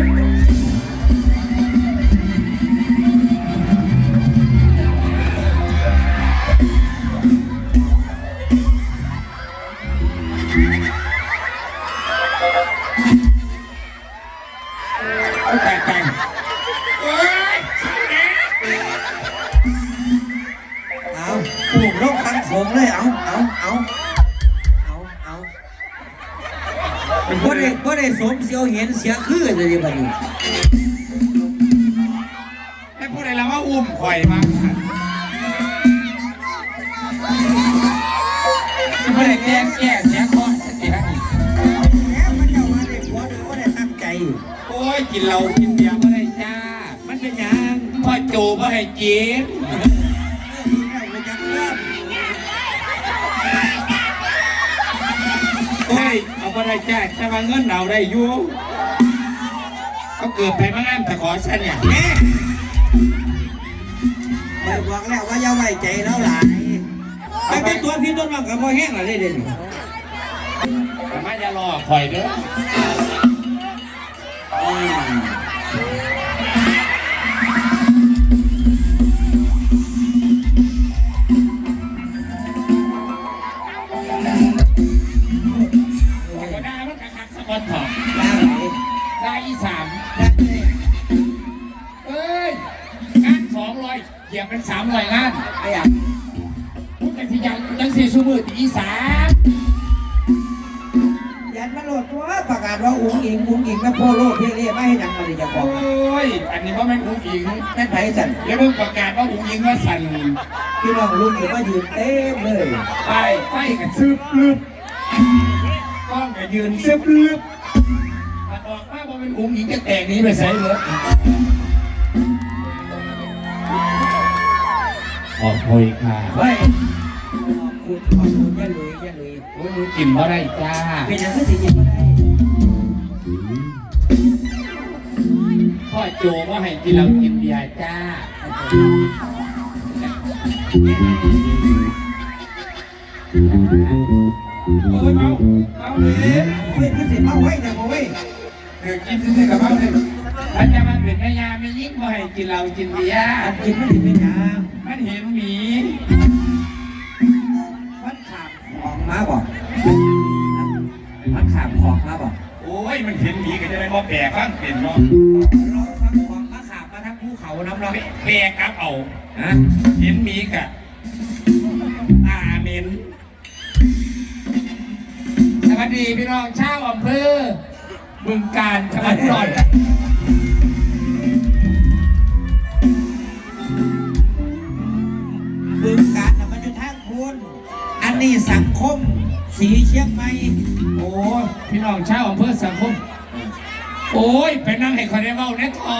เอาปุ่มลงตั้งโขงเลยเอาเอาเอา บ่ได้บ่ได้สมเสียวเห็นเสียคือเลยเดี๋ยวบัดนี้ให้พูดอะไรแล้วว่าอุ้มข่อยมาไม่ได้แก้แก้เสียคอสักทีนะแล้วมันจะมาได้ผัวโดยบ่ได้ตั้งใจโอ้ยกินเหล้ากินเบียร์ไม่ได้จ้า มันเป็นหยังพ่อโจไม่ให้กินเอาไปจั กเรื่องโอ้ยเอาไม่ได้จ้าแต่ว่าเงินเราได้อยู่เขาเกิดไปมางานแต่ขอฉันเนี่ยแม่ไปบอกแล้วว่าอย่าไว้ใจเราหลายไปเป็นตัวพี่ต้นว่ากับพ่อแห้งอะไรเด่นแต่ไม่จะรอข่อยเด้อ เหยียบเป็นสามร้อยงานไอ้อะพูดกันที่ยังยังสี่ชั่วโมงตีอีสามยันมาโหลดตัวประกาศว่าอุ้งอิงอุ้งอิงนะโพโลเพเล่ไม่ให้ดังมาดิจะบโออก้ย อันนี้ว่าแม่นอุ้งอิงแม่นไผ่สันแล้วเพิ่งประกาศว่าอุ้งอิงว่าสั่นพี่น้องลุงอยู่มายืนเต็มเลยไปไฟกันซึบลึบกล้องก็ยืนซึบลึบมันออกมาว่าเป็นอุ้งอิงจะแตกหนี้ไปใส่เลย ขอบคุยค่ะเฮ้ยขอบคุณขอบคุณอย่าลุยอย่าลุยโอ้ยรู้กินบ่ได้จ้าเป็นอย่างที่สิจิตมาได้พ่อโจว่าให้กินเรากินเบียร์จ้าโอ้ยเมาเมาเลยเฮ้ยคือสิเอาไว้แต่บ่เว้ยเดี๋ยวกินซื่อๆกับเมาเลยมันจะมาเป็นแม่ยาไม่ยิ่งบ่ให้กินเรากินเบียร์อันกินมันถึงเป็นหยัง มันเห็นหมีมันขาบของมาบ่มันขาบของมาบ่โอ้ยมันเห็นหมีก็จะได้บ่แปลฟังเป็นเนาะเราทั้งของมาขาบมาทั้งภูเขาน้ำเราแปลกลับเอาฮะเห็นหมีกะอาเมนสวัสดีพี่น้องชาวอำเภอบึงการจังหวัดอุด สีเชียงใหม่โอ้พี่น้องชาวอำเภอสังคม โอ้ยไปนั่งให้คนได้เว้าแน่ทอ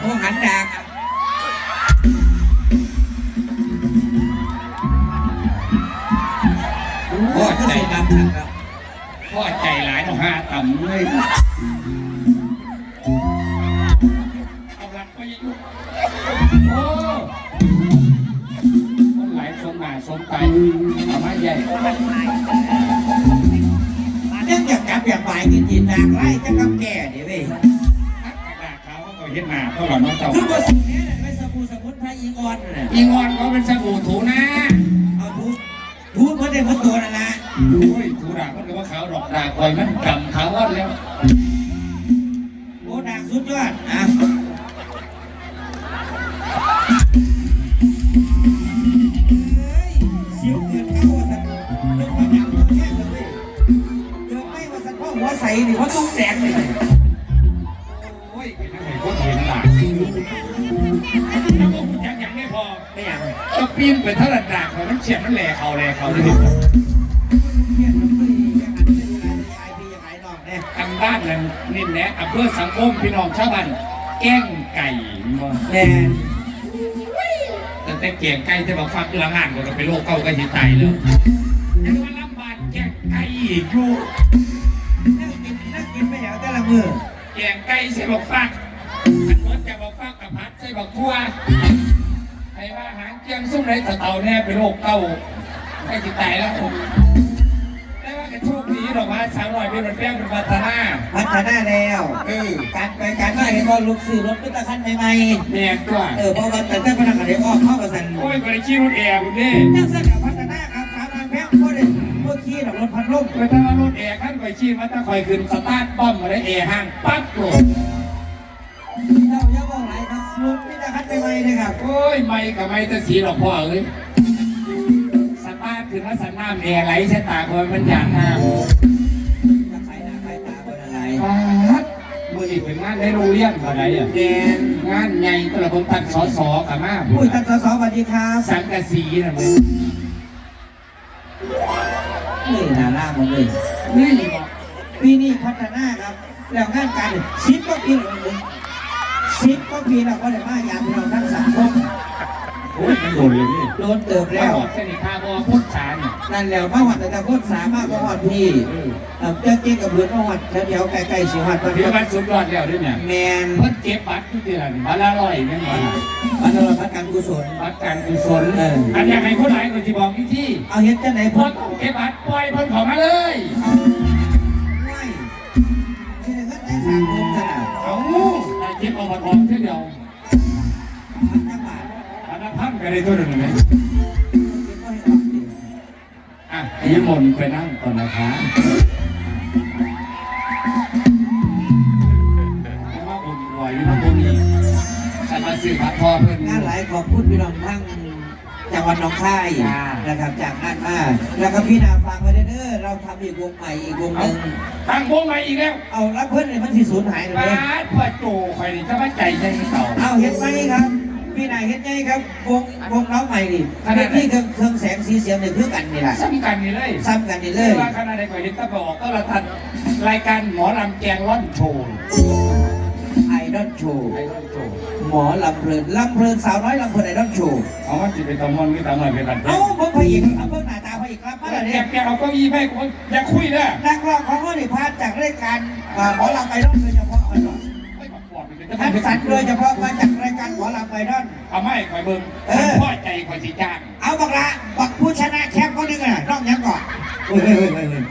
โอ้หันดากอะโอ้ยก็เสียดำครับพ่อใจหลายต้องห้าต่ำเลยเอาหลักไปยัง สมหน้าสมาเอามาใหญ่ยังอยากกลับอยากไปกินจินดากไล่จะกับแก่เดี๋ยวเว้ยนักหน้าเขาก็เห็นหนาเขาหล่อนน้องเจ้าคือว่าสิ่งนี้น่ะไม่สบู่สมุนไพรอีงอนน่ะอีงอนเขาเป็นสบู่ถูหน้าเอาทุกทุกมันได้พราะตัวนั่นแหละโอ้ยถูด่ามันก็ว่าเขาวดอกด่าคอยมันกำเขาวอดแล้วโอ้ดาสุดยอดอะ ยังยังไม่พอไม่ยากเลยก็ปีนไปเท่าระดับเขามันเฉียดมันแหลกเขาแหลกเขาเลยเครียดมันไม่ยังหันไปดูแลไอพียังไงนอกเนี่ยทางด้านนั้นนี่แนะอำเภอสังคมพี่น้องชาวบ้านแก้งไก่มาแน่แต่แต่แกงไก่จะบอกฟังคือละงานก็เป็นโรคเก่าก็หิตายแล้วยังมาลำบากแกงไก่อีกอยู่นั่งกินนั่งกินไม่อยากแต่ละมือแกงไก่ใส่บอกฟัก อันนั้นจะบอกฟักกับพัดใส่บอกทั่วให้ว่าหางเจียงสุ่มไรเต่าแน่เป็นโรคเก่าไม่หิตายแล้วแต่ว่าก็โชคดีหรอกว่าสาวหน่อยเป็นมันแป้งเป็นวัฒนาพัฒนาแล้วเออการไปการมาเห็นว่าลูกซื้อรถเป็นตะคันใหม่แม่กว่าๆเออเพราะว่าแต่ถ้าพนักงานเดี๋ยวออกเข้ากับสันโอ้ยบริชีรถแอร์คุณนี่นั่งสกัดพัฒนาครับสามนางแพ้วก็ได้พวกขี่ดอกรถพัดลมไปถ้ารถแอร์ขั้นไปชี้ว่าถ้าคอยขึ้นสตาร์ทป้อมมาได้แอร์ห้างปั๊บโหล นี่นะครับไปไหมเลยครับโอ้ยไม่กับไม่แต่สีหรอกพ่อเอ้ยสตาร์ทขึ้นว่าสันน้ำแอร์ไหลใส่ตาคนมันอยากน้ำจะใครหน้าใครตาเป็นอะไรปั๊บมืออีกเป็นงานในโรงเรียนอะไรอะแดนงานใหญ่ตระผมตัดสอสอกับมาอุ้ยท่านสสสวัสดีครับสังกะสีนะมึงนี่น่ารักหมดเลยนี่บอกปีนี้พัฒนาครับแล้วงานการสิบก็ปีเลยสิบก็ปีเราก็ได้มายามเราทั้งสังคม โอ้ยมันโดนเลยนี่โดนเติบแล้แล้วว สนิทาบอพุทธชานนั่นแล้วมาวัดแต่คนสามารถมาวัดพี่เอ่อเจ้าเจ๊กับเบือนมาวัดแถวๆใกล้ๆสิวัดมันถือว่าสุดยอดแล้วด้วยเนี่ยแมนเพิ่นเก็บบัตรทุกเดือนบัตรละร้อยเนี่ยมันมันตลอดพัฒการกุศล บัตรการกุศลเออ อันอยากให้คนหลายคนที่บอกที่ที่เอาเฮ็ดจังไหนพอพ่อต้องเก็บบัตรปล่อยเพิ่นเของมาเลย ไม่ที่ไหนก็ได้สามคนขนาดเอาแต่เก็บเอามาทองเท่าเดียวมันจะบาท อันละพันก็ได้ตัวหนึ่งไหมเก็บไว้ให้ออกดิอะนิมนต์ไปนั่งก่อนนะคะไม่ว่าอุ่นไหวอยู่น้ำบุญนี่ฉันมาซื้อบัตรพอเพิ่นงานหลายขอบคุณพี่น้องทั้งจังหวัดหนองคายจ้านะครับจากนั่นมาแล้วก็พี่นาฟังไว้เด้อเราทำอีกวงใหม่อีกวงหนึ่งตั้งวงใหม่อีกแล้วเอารับเพื่อนเลยมันสิสูญหายเลยบาเด้อดพ่อโจคอยนี่จะมาใจใจเต่าเอาเห็นไหมครับ พี่นายเห็นไงครับวงวงน้องใหม่นี่ขนาดไหนที่เครื่องเครื่องแสงสีเสียงเนี่ยคือกันนี่แหละสำคัญนี่เลยซ้ำกันนี่เลเรื่อยว่าขนาดใดก็เห็นตะบอกก็ระทันรายการหมอลำแกงร่อนโชว์ไอดอลโชว์ไอ้ร่อนโชว์หมอลำเพลินลำเพลินสาวน้อยลำเพลินไอดอลโชว์เอาว่าจิเป็นตะมอนไม่ตะมอนเป็นอะไรเอ้าเพิ่งพระเอกครับเพิ่งหน้าตาพระเอกครับมาแกแล้วเนี่ยแกเอาเก้าอี้ให้คนอยากคุยนะนักร้องของเขาเนี่พาจากรายการอ่าหมอลำไอดอลโดยเฉพาะเอาหน่อยไม่บอกปอดไปเลยท่านสัตว์โดยเฉพาะมาจากราย กันหมอลำไปนั่น เอาไม่คอยเบิ่งเออ พ่อใจคอยสิจ้างเอาบักละบักผู้ชนะแชมป์ก็นึงอะน้องยังก่อน เฮ้ยเฮ้ยเฮ้ยเฮ้ย